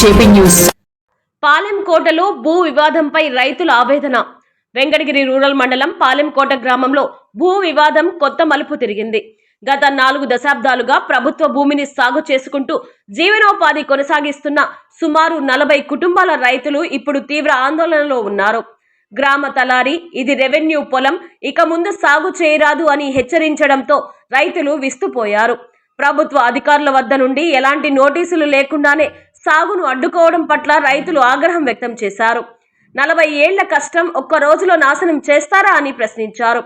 JP news. పాలెంకోటలో భూ వివాదంపై రైతుల ఆవేదన. వెంకటగిరి రూరల్ మండలం పాలెంకోట గ్రామంలో భూ వివాదం కొత్త మలుపు తిరిగింది. గత నాలుగు దశాబ్దాలుగా ప్రభుత్వ భూమిని సాగు చేసుకుంటూ జీవనోపాధి కొనసాగిస్తున్న సుమారు నలభై కుటుంబాల రైతులు ఇప్పుడు తీవ్ర ఆందోళనలో ఉన్నారు. గ్రామ తలారి ఇది రెవెన్యూ పొలం ఇక ముందు సాగు చేయరాదు అని హెచ్చరించడంతో రైతులు విస్తుపోయారు. ప్రభుత్వ అధికారుల వద్ద నుండి ఎలాంటి నోటీసులు లేకుండానే సాగును అడ్డుకోవడం పట్ల రైతులు ఆగ్రహం వ్యక్తం చేశారు. నలభై ఏళ్ళ కష్టం ఒక్క రోజులో నాశనం చేస్తారా అని ప్రశ్నించారు.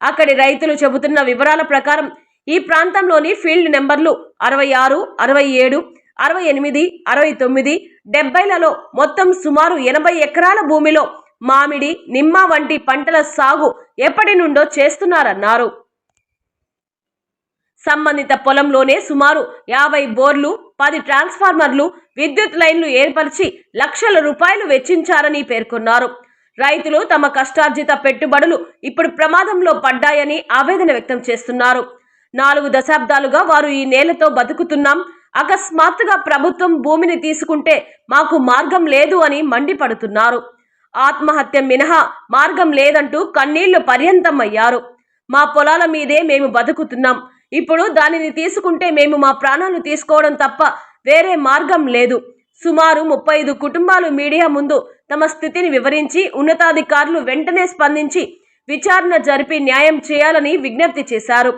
అక్కడి రైతులు చెబుతున్న వివరాల ప్రకారం ఈ ప్రాంతంలోని ఫీల్డ్ నెంబర్లు అరవై ఆరు అరవై ఏడు అరవై ఎనిమిది అరవై తొమ్మిది డెబ్బైలలో మొత్తం సుమారు ఎనభై ఎకరాల భూమిలో మామిడి నిమ్మ వంటి పంటల సాగు ఎప్పటి నుండో చేస్తున్నారన్నారు. సంబంధిత పొలంలోనే సుమారు యాభై బోర్లు పది ట్రాన్స్ఫార్మర్లు విద్యుత్ లైన్లు ఏర్పరిచి లక్షల రూపాయలు వెచ్చించారని పేర్కొన్నారు. రైతులు తమ కష్టార్జిత పెట్టుబడులు ఇప్పుడు ప్రమాదంలో పడ్డాయని ఆవేదన వ్యక్తం చేస్తున్నారు. నాలుగు దశాబ్దాలుగా వారు ఈ నేలతో బతుకుతున్నాం. అకస్మాత్తుగా ప్రభుత్వం భూమిని తీసుకుంటే మాకు మార్గం లేదు అని మండిపడుతున్నారు. ఆత్మహత్య మినహా మార్గం లేదంటూ కన్నీళ్ళు పర్యంతమయ్యారు మా పొలాల మీదే మేము బతుకుతున్నాం. ఇప్పుడు దానిని తీసుకుంటే మేము మా ప్రాణాలు తీసుకోవడం తప్ప వేరే మార్గం లేదు. సుమారు ముప్పై ఐదు కుటుంబాలు మీడియా ముందు తమ స్థితిని వివరించి ఉన్నతాధికారులు వెంటనే స్పందించి విచారణ జరిపి న్యాయం చేయాలని విజ్ఞప్తి చేశారు.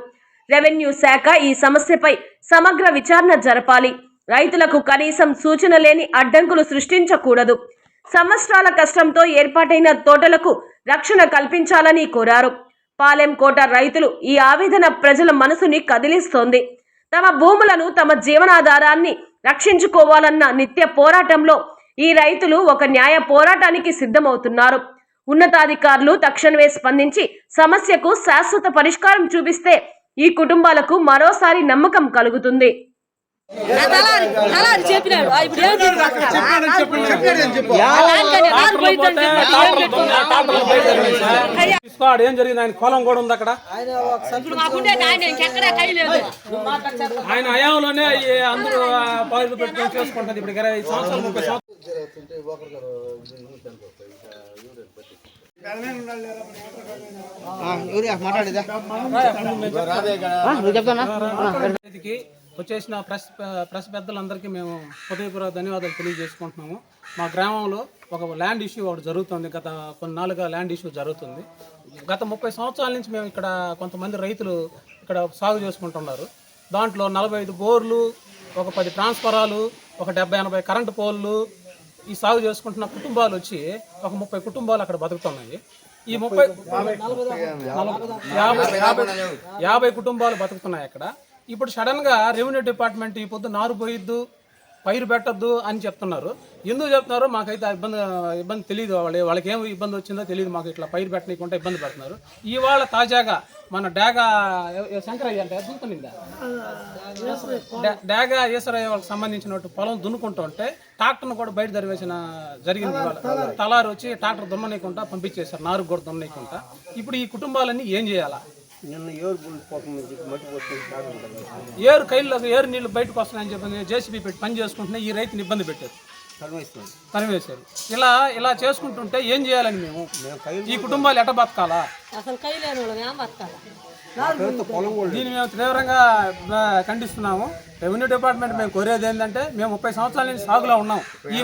రెవెన్యూ శాఖ ఈ సమస్యపై సమగ్ర విచారణ జరపాలి. రైతులకు కనీసం సూచన లేని అడ్డంకులు సృష్టించకూడదు. సంవత్సరాల కష్టంతో ఏర్పాటైన తోటలకు రక్షణ కల్పించాలని కోరారు. పాలెంకోట రైతులు ఈ ఆవేదన ప్రజల మనసుని కదిలిస్తోంది. తమ భూములను తమ జీవనాధారాన్ని రక్షించుకోవాలన్న నిత్య పోరాటంలో ఈ రైతులు ఒక న్యాయ పోరాటానికి సిద్ధమవుతున్నారు. ఉన్నతాధికారులు తక్షణమే స్పందించి సమస్యకు శాశ్వత పరిష్కారం చూపిస్తే ఈ కుటుంబాలకు మరోసారి నమ్మకం కలుగుతుంది. చెప్పినాడు. ఇప్పుడు ఏం తీసుకోడు ఏం జరిగింది? ఆయన పొలం కూడా ఉంది అక్కడ. ఆయన హయాంలోనే ఈ అందరూ ఆ, పాదులు పెట్టుకొని చేసుకుంటుంది ఇప్పుడు ఇరవై సంవత్సరాలు ముప్పై సంవత్సరాలు. రైతుకి వచ్చేసిన ప్రెస్ ప్రెస్ పెద్దలందరికీ మేము హృదయపూర్వక ధన్యవాదాలు తెలియజేసుకుంటున్నాము. మా గ్రామంలో ఒక ల్యాండ్ ఇష్యూ ఒకటి జరుగుతుంది. గత కొన్ని నాలుగా ల్యాండ్ ఇష్యూ జరుగుతుంది. గత ముప్పై సంవత్సరాల నుంచి మేము ఇక్కడ కొంతమంది రైతులు ఇక్కడ సాగు చేసుకుంటున్నారు. దాంట్లో నలభై ఐదు బోర్లు ఒక పది ట్రాన్స్ఫరాలు ఒక డెబ్బై ఎనభై కరెంటు పోల్లు ఈ సాగు చేసుకుంటున్న కుటుంబాలు వచ్చి ఒక ముప్పై కుటుంబాలు అక్కడ బతుకుతున్నాయి. ఈ ముప్పై యాభై యాభై కుటుంబాలు బతుకుతున్నాయి అక్కడ. ఇప్పుడు సడన్గా రెవెన్యూ డిపార్ట్మెంట్ ఈ పొద్దు నారు పోయిద్దు పైరు పెట్టద్దు అని చెప్తున్నారు. ఎందుకు చెప్తున్నారో? మాకైతే ఆ ఇబ్బంది ఇబ్బంది తెలియదు వాళ్ళు వాళ్ళకి ఏం ఇబ్బంది వచ్చిందో తెలియదు మాకు ఇట్లా పైరు పెట్టనీయకుండా ఇబ్బంది పెడుతున్నారు. ఇవాళ తాజాగా మన డాగా శంకరయ్య అంటే దున్నుకునిందా డాగా ఈశ్వరయ్య వాళ్ళకి సంబంధించిన పొలం దున్నుకుంటుంటే ట్రాక్టర్ను కూడా బయట జరివేసిన జరిగింది తలారు వచ్చి ట్రాక్టర్ దున్ననీయకుండా పంపించేశారు. నారు కూడా దున్ననీయకుండా. ఇప్పుడు ఈ కుటుంబాలన్నీ ఏం చేయాలా? ఏరు కైల్లోకి ఏరు నీళ్ళు బయటకు వస్తున్నాయని చెప్పి జేసీబీ పెట్టి పని చేసుకుంటున్నా ఈ రైతుని ఇబ్బంది పెట్టారు. తరివేశారు ఇలా ఇలా చేసుకుంటుంటే ఏం చేయాలని మేము? ఈ కుటుంబాలు ఎట బతకాలా? అసలు దీన్ని మేము తీవ్రంగా ఖండిస్తున్నాము. రెవెన్యూ డిపార్ట్మెంట్ మేము కోరేది ఏంటంటే మేము ముప్పై సంవత్సరాల నుంచి సాగులో ఉన్నాం. ఈ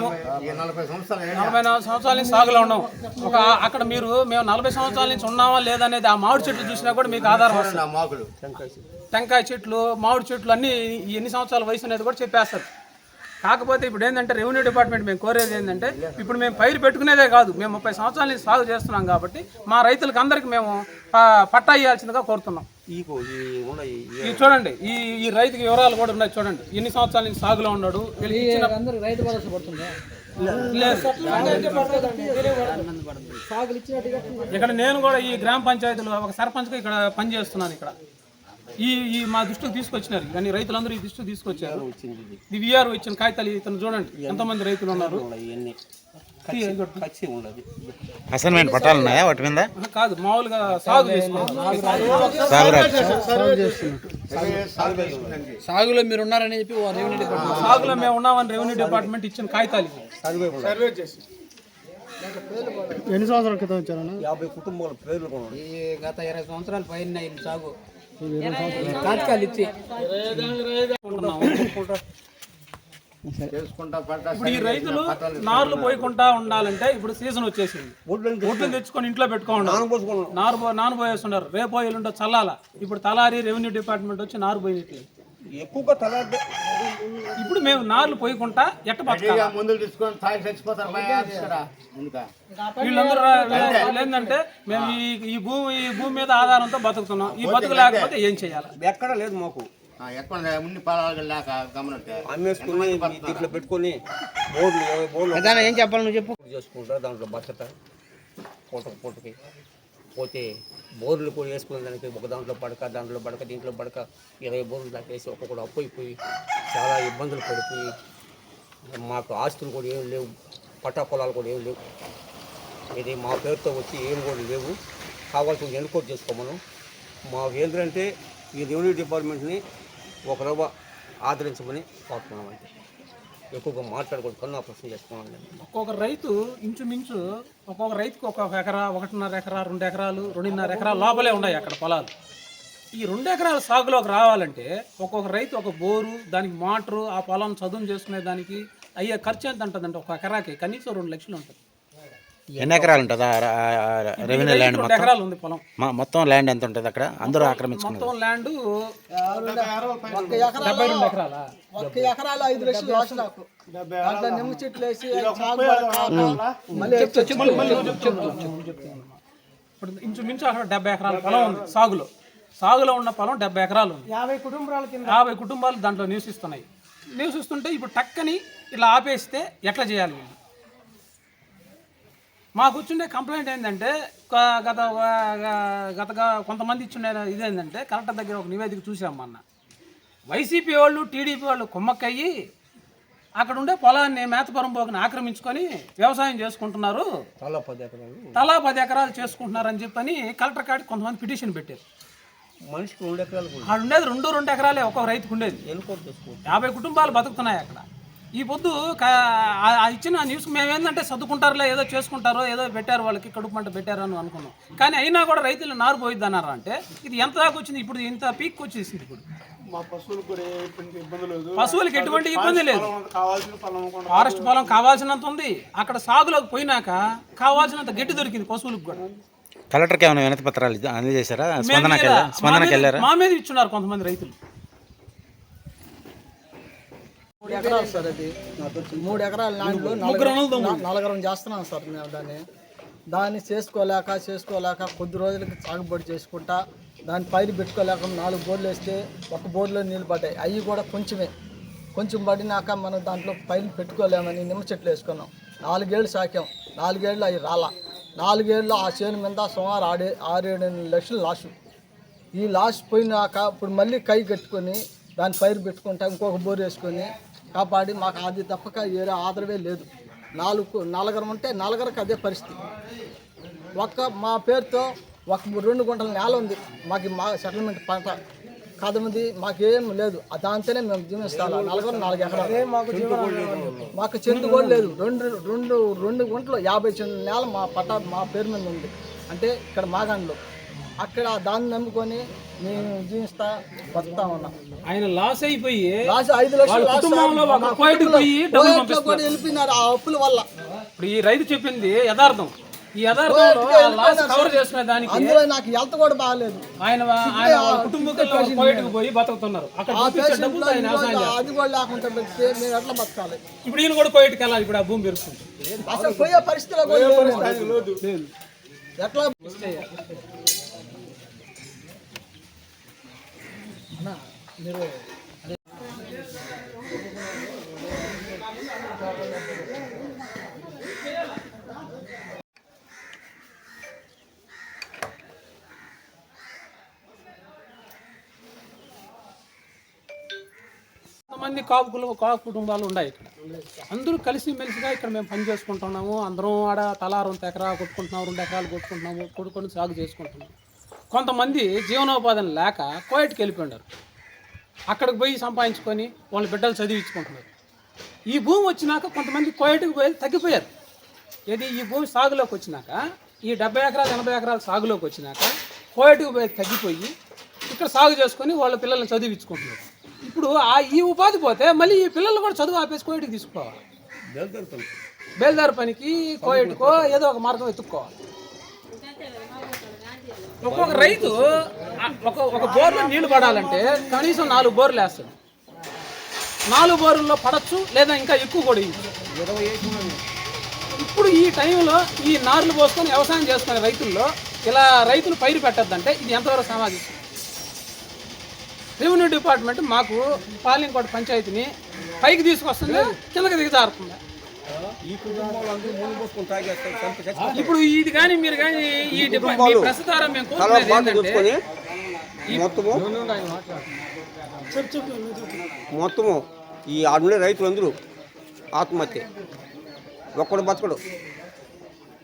నలభై నాలుగు సంవత్సరాల నుంచి సాగులో ఉన్నాం. ఒక అక్కడ మీరు మేము నలభై సంవత్సరాల నుంచి ఉన్నామా లేదనేది ఆ మామిడి చెట్లు చూసినా కూడా మీకు ఆధారం వస్తుంది. టెంకాయ చెట్లు మామిడి చెట్లు అన్ని ఎన్ని సంవత్సరాల వయసు అనేది కూడా చెప్పేస్తారు. కాకపోతే ఇప్పుడు ఏంటంటే రెవెన్యూ డిపార్ట్మెంట్ మేము కోరేది ఏంటంటే ఇప్పుడు మేము పైరు పెట్టుకునేదే కాదు. మేము ముప్పై సంవత్సరాల నుంచి సాగు చేస్తున్నాం కాబట్టి మా రైతులకు అందరికి మేము ప- పట్టా ఇవ్వాల్సిందిగా కోరుతున్నాం. ఇది చూడండి ఈ ఈ రైతుకి వివరాలు కూడా ఉన్నాయి చూడండి. ఎన్ని సంవత్సరాల నుంచి సాగులో ఉన్నాడు రైతు భరోసా పడుతుందా? ఇక్కడ నేను కూడా ఈ గ్రామ పంచాయతీలో ఒక సర్పంచ్గా ఇక్కడ పనిచేస్తున్నాను ఇక్కడ. ఈ ఈ మా దృష్టికి తీసుకొచ్చినారు. కానీ రైతులందరూ ఈ దృష్టికి తీసుకొచ్చారు. ఇది? విఆర్ ఇచ్చిన కాగితాలు ఇతను చూడండి. ఎంతమంది రైతులు ఉన్నారు. అసైన్మెంట్ పట్టాలు ఉన్నాయా వాటి మీద? కాదు మామూలుగా సాగు సాగులో మీరు ఉన్నారని చెప్పి ఓ రెవెన్యూ డిపార్ట్మెంట్ సాగులో మేము ఉన్నామని రెవెన్యూ డిపార్ట్మెంట్ ఇచ్చిన కాగితాలు ఇవి. ఎన్ని సంవత్సరాల క్రితం వచ్చారన్న ఈ గత ఇరవై సంవత్సరాల పైన సాగు. కాటకాలు ఇచ్చి ఇప్పుడు ఈ రైతులు నార్లు పోయకుండా ఉండాలంటే ఇప్పుడు సీజన్ వచ్చేసింది. ఒడ్లు తెచ్చుకొని ఇంట్లో పెట్టుకోండి నారు నారు పోయేస్తున్నారు. రేపు ఎల్లుండో చల్లాల? ఇప్పుడు తలారి రెవెన్యూ డిపార్ట్మెంట్ వచ్చి నారు పోయినట్టు. ఎక్కువగా తల ఇప్పుడు మేము నార్లు పోయకుండా ఎట్ట బతకాలి మందులు తీసుకొని తాగి చచ్చిపోతారు భయ్యా తీసుకురా ఎందుక వీళ్ళందరూ రా- వీళ్ళు ఏంటంటే మేము ఈ ఈ భూమి ఈ భూమి మీద ఆధారంతో బతుకుతున్నాం ఈ బతుకు లేకపోతే ఏం చేయాలి ఎక్కడ లేదు మాకు ఎక్కడ ఉన్ని పొలాలు లేక అమ్మేసుకుని దీంట్లో పెట్టుకొని బోర్డులు ఏం చెప్పాలి నువ్వు చెప్పు చేసుకుంటా దాంట్లో బచ్చట పూట పూటకి పోతే బోర్లు కూడా వేసుకునే దానికి ఒక దాంట్లో పడక దాంట్లో పడక దీంట్లో పడక ఇరవై బోర్లు దాకా వేసి ఒక్కొక్కడు అప్పు అయిపోయి చాలా ఇబ్బందులు పడిపోయి మాకు ఆస్తులు కూడా ఏం లేవు పట్టా పొలాలు కూడా ఏం లేవు. ఇది మా పేరుతో వచ్చి ఏం కూడా లేవు. కావాల్సిన ఎన్నుకోటు చేసుకోమను. మాకు ఏంటంటే ఈ రెవెన్యూ డిపార్ట్మెంట్ని ఒక రవ్వ ఆదరించమని కోరుతున్నామంటే ఎక్కువగా మాట్లాడుకోవడం కన్నా ప్రశ్న చేసుకోవాలి. ఒక్కొక్క రైతు ఇంచుమించు ఒక్కొక్క రైతుకు ఒక్కొక్క ఎకరా ఒకటిన్నర ఎకరా రెండు ఎకరాలు రెండున్నర ఎకరాల లోపలే ఉన్నాయి అక్కడ పొలాలు. ఈ రెండు ఎకరాల సాగులోకి రావాలంటే ఒక్కొక్క రైతు ఒక బోరు దానికి మోటారు ఆ పొలం చదువు చేసుకునే దానికి అయ్యే ఖర్చు ఎంత ఉంటుందంటే ఒక ఎకరాకి కనీసం రెండు లక్షలు ఉంటుంది. ఎన్ని ఎకరాలు ఉంటుందా? రెవెన్యూ ల్యాండ్ మొత్తం? ఎకరాలు ఉంది పొలం. మ- మొత్తం ల్యాండ్ ఎంత ఉంటుంది అక్కడ? అందరూ ఆక్రమించుకున్నారు మొత్తం ల్యాండ్ డెబ్బై రెండు ఎకరాలా ఒక్క ఎకరాలు? ఐదు లక్షలు లాస్ నాకు దాంట్లో నిమ్మ చెట్లు వేసి ఇప్పుడు ఇంచుమించు అక్కడ డెబ్బై ఎకరాల పొలం ఉంది. సాగులో. సాగులో ఉన్న పొలం డెబ్బై ఎకరాలు ఉంది. యాభై కుటుంబాలకి యాభై కుటుంబాలు దాంట్లో నివసిస్తున్నాయి. నివసిస్తుంటే ఇప్పుడు టక్కని ఇలా ఆపేస్తే ఎట్లా చేయాలి వీళ్ళు? మాకు వచ్చిండే కంప్లైంట్ ఏంటంటే గత గ- గతగా కొంతమంది ఇచ్చిన ఇదేంటంటే కలెక్టర్ దగ్గర ఒక నివేదిక చూసాం మొన్న. వైసీపీ వాళ్ళు టీడీపీ వాళ్ళు కుమ్మక్కయ్యి అక్కడ ఉండే పొలాన్ని మేతపురం పోకని ఆక్రమించుకొని వ్యవసాయం చేసుకుంటున్నారు. చాలా పది ఎకరాలు. తలా పది ఎకరాలు చేసుకుంటున్నారని చెప్పని కలెక్టర్ కాడికి కొంతమంది పిటిషన్ పెట్టారు. మనిషికి రెండు ఎకరాలు ఆడ ఉండేది రెండు రెండు ఎకరాలే ఒక్కొక్క రైతుకు ఉండేది. యాభై కుటుంబాలు బతుకుతున్నాయి అక్కడ. ఈ పొద్దు ఇచ్చిన న్యూస్ మేము ఏంటంటే చదువుకుంటారులే ఏదో చేసుకుంటారో ఏదో పెట్టారు వాళ్ళకి కడుపు మంట పెట్టారు అని అనుకున్నాం. కానీ అయినా కూడా రైతులు నారు పోయిద్ది అన్నారు అంటే ఇది ఎంత దాకా వచ్చింది? ఇప్పుడు ఇంత పీక్ వచ్చేసింది ఇప్పుడు. మా పశువులకు కూడా ఎటువంటి ఇబ్బంది లేదు. పశువులకి ఎటువంటి ఇబ్బంది లేదు. కావాల్సిన పొలం కూడా ఫారెస్ట్ పొలం కావాల్సినంత ఉంది. అక్కడ సాగులోకి పోయినాక కావాల్సినంత గడ్డి దొరికింది పశువులకు కూడా. కలెక్టర్కి ఏమైనా వినతి పత్రాలు అందజేశారా మేము స్పందనకి మా మీద ఇచ్చున్నారు కొంతమంది రైతులు. మూడు ఎకరాలు సార్ అది. మూడు ఎకరాల ల్యాండ్లో నలుగురం చేస్తున్నాం సార్ మేము దాన్ని. దాన్ని చేసుకోలేక చేసుకోలేక కొద్ది రోజులకి సాగుబడి చేసుకుంటా దాన్ని పైరు పెట్టుకోలేక నాలుగు బోర్లు వేస్తే ఒక బోర్లో నీళ్ళు పడ్డాయి. అవి కూడా కొంచెమే. కొంచెం పడినాక మనం దాంట్లో పైరు పెట్టుకోలేమని నిమ్మ చెట్లు వేసుకున్నాం. నాలుగేళ్ళు సాకాం. నాలుగేళ్ళు అవి రాలా. నాలుగేళ్ళు ఆ చేను మీద సుమారు ఆడే ఆరేడు ఎనిమిది లక్షలు లాసు. ఈ లాస్ట్ పోయినాక ఇప్పుడు మళ్ళీ కై కట్టుకొని దాని పైరు పెట్టుకుంటా ఇంకొక బోర్ వేసుకొని కాపాడి మాకు అది తప్పక వేరే ఆదరవే లేదు. నాలుగు నలుగురు ఉంటే నలుగురికి అదే పరిస్థితి. ఒక్క మా పేరుతో ఒక రెండు గుంటల నేల ఉంది. మాకు మా సెటిల్మెంట్ పంట కదమంది మాకేం లేదు. ఆ దాంతోనే మేము జీవిస్తాం. నలుగురు నాలుగు ఎకరాలు. మాకు చెందు కూడా లేదు. రెండు రెండు రెండు గుంటలు యాభై చెందు నేల మా పట్ట మా పేరు మీద ఉంది. అంటే ఇక్కడ మాగాండ్లో. అక్కడ దాన్ని నమ్ముకొని మేము జీవిస్తా బతుకుతా ఉన్నాం. ఆయన లాస్ అయిపోయి లాస్ట్ ఐదు లక్షలు. కూడా వెళ్ళిపోయినారు ఆ అప్పుల వల్ల. ఇప్పుడు ఈ రైతు చెప్పింది యథార్థం. ఈ లాస్ దానికి అందులో నాకు హెల్త్ కూడా బాగాలేదు. ఆయన ఆయన కోయిట్కి పోయి బతుకుతున్నారు. అక్కడ. అది కూడా లేకుండా పెడితే మేము ఎట్లా బతకాలి? ఇప్పుడు ఈయన కూడా కోయిట్కి వెళ్ళాలి. ఇప్పుడు ఆ భూమి పెరుగుతుంది. అసలు పోయే పరిస్థితిలో కూడా మీరు మంది కాపు కాపు కుటుంబాలు ఉన్నాయి అందరూ కలిసి మెలిసిగా ఇక్కడ మేము పని చేసుకుంటున్నాము. అందరం ఆడ తలా రెండు ఎకరా కొట్టుకుంటున్నాము రెండు ఎకరాలు కొట్టుకుంటున్నాము కొడుకొని సాగు చేసుకుంటున్నాము. కొంతమంది జీవనోపాధిని లేక కోయట్కి వెళ్ళిపోయినారు. అక్కడికి పోయి సంపాదించుకొని వాళ్ళ బిడ్డలు చదివించుకుంటున్నారు. ఈ భూమి వచ్చినాక కొంతమంది కోయటికి పోయి తగ్గిపోయారు. ఏది ఈ భూమి సాగులోకి వచ్చినాక ఈ డెబ్బై ఎకరాలు ఎనభై ఎకరాల సాగులోకి వచ్చినాక కోయటికి పోయి తగ్గిపోయి ఇక్కడ సాగు చేసుకొని వాళ్ళ పిల్లల్ని చదివించుకుంటున్నారు. ఇప్పుడు ఆ ఈ ఉపాధి పోతే మళ్ళీ ఈ పిల్లలు కూడా చదువు ఆపేసి కోయటికి తీసుకుపోవాలి బేల్దారి పనికి. కోయటికో ఏదో ఒక మార్గం ఎత్తుక్కోవాలి ఒక్కొక్క రైతు ఒక ఒక బోర్లో నీళ్ళు పడాలంటే కనీసం నాలుగు బోర్లు వేస్తాడు. నాలుగు బోర్లలో పడచ్చు లేదా ఇంకా ఎక్కువ కూడా ఇప్పుడు ఈ టైంలో ఈ నార్లు పోసుకొని వ్యవసాయం చేసుకునే రైతుల్లో ఇలా రైతులు పైరు పెట్టద్దంటే ఇది ఎంతవరకు సమాజం? రెవెన్యూ డిపార్ట్మెంట్ మాకు పాలింకోట పంచాయతీని పైకి తీసుకొస్తుంది కిందకి దిగజారుతుంది ఇప్పుడు ఇది కానీ మీరు కానీ ఈ డిపా- మీ ప్రెస్ ద్వారా మేము కోరుకునేది ఏంటంటే మొత్తము మొత్తము ఈ ఆడుండే రైతులందరూ ఆత్మహత్య. ఒక్కడు బతకడు.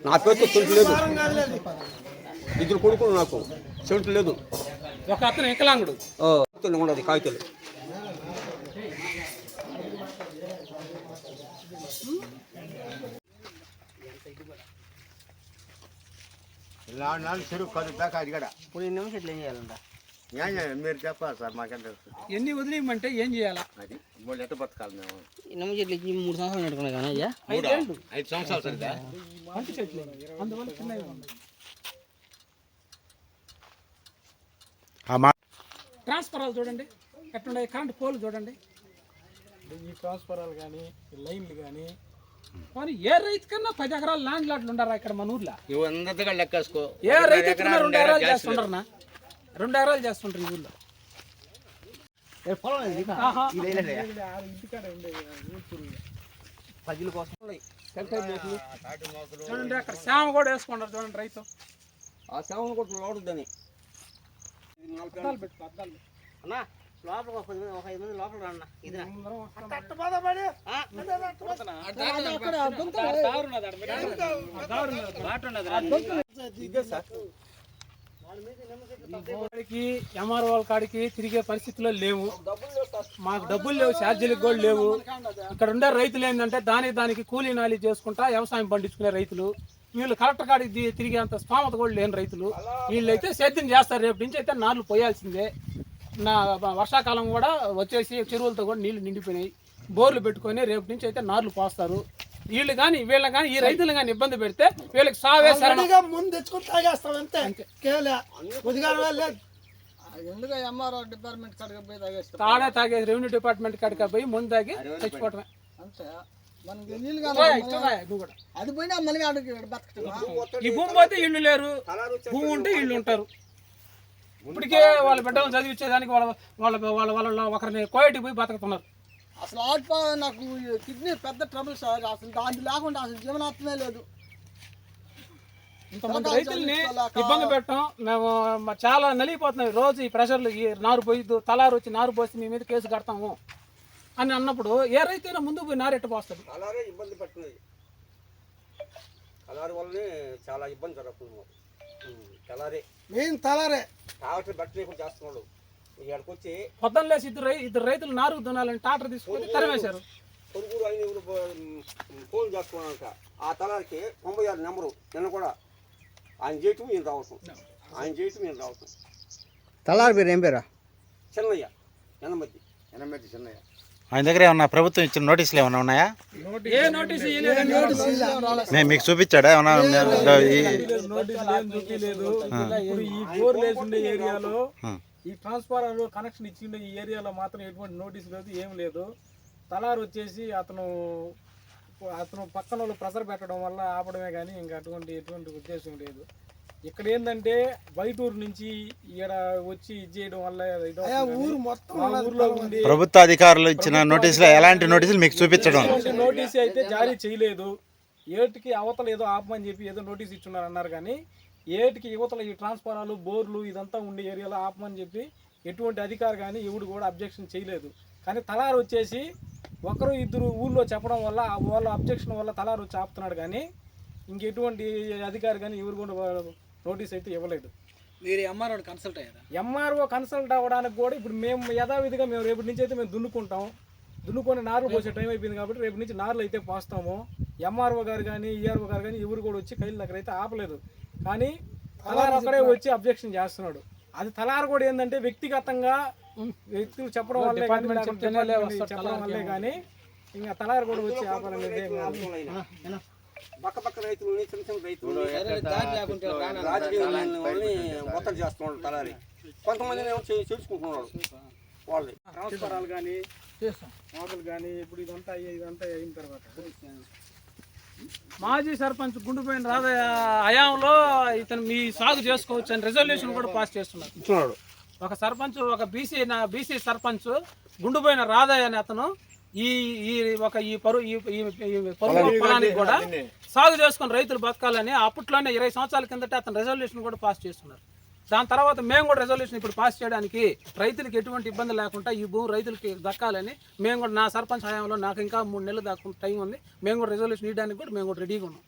నా పేరుతో చెంటు లేదు. ఇద్దరు కొడుకులు నాకు చెంటు లేదు. ఒక అతను వికలాంగుడు. ఉండదు కాగితాలు. నాలుగు నాలుగు చెరువు కదు దాకా అది కూడా. ఇప్పుడు ఎన్ని నిమిషాలు ఏం చేయాలంట? ఏం చేయాలి? మీరు చెప్పాలి సార్ తెలుసు. ఎన్ని వదిలేయమంటే ఏం చేయాలా? అది వాళ్ళు ఎట్ట బతకాలి మేము. ఎన్ని చెట్లు ఇచ్చి మూడు సంవత్సరాలు పెట్టుకున్నాయి కానీ అయ్యా? ఐదు సంవత్సరాలు చెట్లు అందువల్ల చిన్నవి ఉన్నాయి. ట్రాన్స్ఫరాలు చూడండి. ఎట్లున్నాయి? కరెంట్ పోలు చూడండి. ఈ ట్రాన్స్ఫరాలు కానీ లైన్లు కానీ కానీ ఏ రైతు కన్నా పది ఎకరాలు ల్యాండ్ లాట్లు ఉండారా ఇక్కడ మన ఊర్లో? ఇవి అందరిగా లెక్కేసుకో ఏ రైతు ఎత్తుకున్నా రెండు ఎకరాలు చేస్తుంటారనా రెండు ఎకరాలు చేస్తుంటారు ఈ ఊర్లో. చూడండి అక్కడ శ్యామ కూడా వేసుకుంటారు చూడండి రైతు. ఆ సేవను కూడా లోడుద్దని. అన్నా. లోపల ఒక పది మంది ఒక ఐదు మంది లోపల ఇది కాడికి ఎంఆర్ఓ కాడికి తిరిగే పరిస్థితిలో లేవు. మాకు డబ్బులు లేవు ఛార్జీలకు కూడా లేవు. ఇక్కడ ఉండే రైతులు ఏంటంటే దానికి దానికి కూలీ నాలి చేసుకుంటా వ్యవసాయం పండించుకునే రైతులు. వీళ్ళు కలెక్టర్ కాడికి ది- తిరిగేంత స్తోమత కూడా లేని రైతులు. వీళ్ళైతే సేద్యం చేస్తారు. రేపు నుంచి అయితే నార్లు పోయాల్సిందే. నా వర్షాకాలం కూడా వచ్చేసి చెరువులతో కూడా నీళ్ళు నిండిపోయినాయి. బోర్లు పెట్టుకొని రేపు నుంచి అయితే నార్లు పోస్తారు. వీళ్ళు కానీ వీళ్ళ కానీ ఈ రైతులు కానీ ఇబ్బంది పెడితే వీళ్ళకి సావే శరణం. ముందు తెచ్చుకొని తాగేస్తాం అంతే. కేవలం ఎంఆర్ఓ డిపార్ట్మెంట్ కాడికి పోయి తాగేస్తాం తాడే తాగే రెవెన్యూ డిపార్ట్మెంట్ కాడికి పోయి ముందు తాగి చచ్చిపోవటమే అంతే. అది పోయినా మళ్ళీ ఈ భూమి పోతే ఇల్లు లేరు. భూమి ఉంటే ఇల్లు ఉంటారు. ఇప్పటికే వాళ్ళ బిడ్డలను చదివించేదానికి వాళ్ళ వాళ్ళ వాళ్ళ వాళ్ళ ఒకరిని కోయటికి పోయి బతుకుతున్నారు. అసలు ఆట్ నాకు కిడ్నీ పెద్ద ట్రబుల్ సార్. అసలు దాని లేకుండా అసలు జీవనాత్మే లేదు. ఇంతమంది రైతుల్ని ఇబ్బంది పెట్టడం మేము చాలా నలిగిపోతున్నాయి రోజు ఈ ప్రెషర్లు ఈ నారు పోయి తలారు వచ్చి నారు పోసి మీ మీద కేసు కడతాము అని అన్నప్పుడు ఏ రైతైనా ముందు పోయి నారెట్టు పోస్తాడు. కలారే ఇబ్బంది పెడుతున్నది కలారి వల్లనే చాలా ఇబ్బంది జరుగుతుంది కలారే మెయిన్ తలారే. కాబట్టి బట్టలు చేస్తున్నాడు. ఇక్కడికి వచ్చి పొద్దున్న లేసి ఇద్దరు రై- ఇద్దరు రైతులు నారు దున్నాలని టాటర్ తీసుకొని తరిమేశారు. కొడుకుడు ఆయన ఎవరు ఫోన్ చేస్తున్నానంట ఆ తలారికి తొంభై ఆరు నెంబరు. నిన్న కూడా ఆయన చేయటం ఈయన రావటం ఆయన చేయటం ఈయన రావటం తలారి పేరు ఏం పేరా? చిన్నయ్య. ఎనమతి ఎనమతి చిన్నయ్య. ఆయన దగ్గర ఏమన్నా ప్రభుత్వం ఇచ్చిన నోటీసులు ఏమైనా ఉన్నాయా? మేము మీకు చూపించాడా? ఏమన్నా ఈ ట్రాన్స్ఫార్మర్ కనెక్షన్ ఇచ్చిండే ఈ ఏరియాలో మాత్రం ఎటువంటి నోటీస్ లేదు ఏం లేదు. తలారు వచ్చేసి అతను అతను పక్కన వాళ్ళు ప్రెషర్ పెట్టడం వల్ల ఆపడమే కానీ ఇంకా అటువంటి ఎటువంటి ఉద్దేశం లేదు. ఇక్కడ ఏంటంటే బయట ఊరు నుంచి ఈడ వచ్చి ఇది చేయడం వల్ల ఊరు మొత్తం ఊర్లో ఉండి ప్రభుత్వ అధికారులు ఇచ్చిన నోటీసులు ఎలాంటి నోటీసులు మీకు చూపించడం? నోటీస్ అయితే జారీ చేయలేదు. ఏటికి అవతల ఏదో ఆపమని చెప్పి ఏదో నోటీస్ ఇచ్చున్నారు అన్నారు కానీ ఏటికి యువతల ఈ ట్రాన్స్ఫారాలు బోర్లు ఇదంతా ఉండే ఏరియాలో ఆపమని చెప్పి ఎటువంటి అధికారి కానీ ఎవడు కూడా అబ్జెక్షన్ చేయలేదు. కానీ తలారు వచ్చేసి ఒకరు ఇద్దరు ఊళ్ళో చెప్పడం వల్ల ఆ వాళ్ళ అబ్జెక్షన్ వల్ల తలారు వచ్చి ఆపుతున్నాడు కానీ ఇంకెటువంటి అధికారి కానీ ఎవరు కూడా నోటీస్ అయితే ఇవ్వలేదు. మీరు ఎంఆర్ఓ కన్సల్ట్ అయ్యారా? ఎంఆర్ఓ కన్సల్ట్ అవ్వడానికి కూడా ఇప్పుడు మేము యథావిధిగా మేము రేపటి నుంచి అయితే మేము దున్నుకుంటాం. దున్నుకొని నారు పోసే టైం అయిపోయింది కాబట్టి రేపు నుంచి నారులు అయితే పోస్తాము. ఎంఆర్ఓ గారు కానీ ఈఆర్ఓ గారు కానీ ఎవరు కూడా వచ్చి కైలు దగ్గర అయితే ఆపలేదు. కానీ తలారు ఒక్కడే వచ్చి అబ్జెక్షన్ చేస్తున్నాడు. అది తలారు కూడా ఏంటంటే వ్యక్తిగతంగా వ్యక్తులు చెప్పడం వల్లే చెప్పడం వల్లే కానీ ఇంకా తలారు కూడా వచ్చి ఆపాలనేది. పక్క పక్క రైతులని చిన్న చిన్న రైతులు. రాజకీయాలని ఒత్తిడి చేస్తున్నాడు తలారి. కొంతమంది ఏమో వాళ్ళని ట్రాన్స్ఫరాలు కానీ మోకలు కానీ ఇప్పుడు ఇదంతా అయ్యి- ఇదంతా అయిన తర్వాత. మాజీ సర్పంచ్ గుండుపోయిన రాధయ్య హయాంలో ఇతను మీ సాగు చేసుకోవచ్చు అని రెజల్యూషన్ కూడా పాస్ చేస్తున్నారు. ఒక సర్పంచ్ ఒక బీసీ నా బీసీ సర్పంచ్ గుండుపోయిన రాధయ్య అని అతను ఈ ఈ ఒక ఈ పరు ఈ పొలానికి కూడా సాగు చేసుకుని రైతులు బతకాలని అప్పట్లోనే ఇరవై సంవత్సరాల కిందట అతను రెజల్యూషన్ కూడా పాస్ చేస్తున్నారు. దాని తర్వాత మేము కూడా రెజల్యూషన్ ఇప్పుడు పాస్ చేయడానికి రైతులకు ఎటువంటి ఇబ్బంది లేకుండా ఈ భూమి రైతులకి దక్కాలని మేము కూడా నా సర్పంచ్ హయాంలో నాకు ఇంకా మూడు నెలలు దాకా టైం ఉంది. మేము కూడా రెజల్యూషన్ ఇవ్వడానికి కూడా మేము కూడా రెడీగా ఉన్నాం.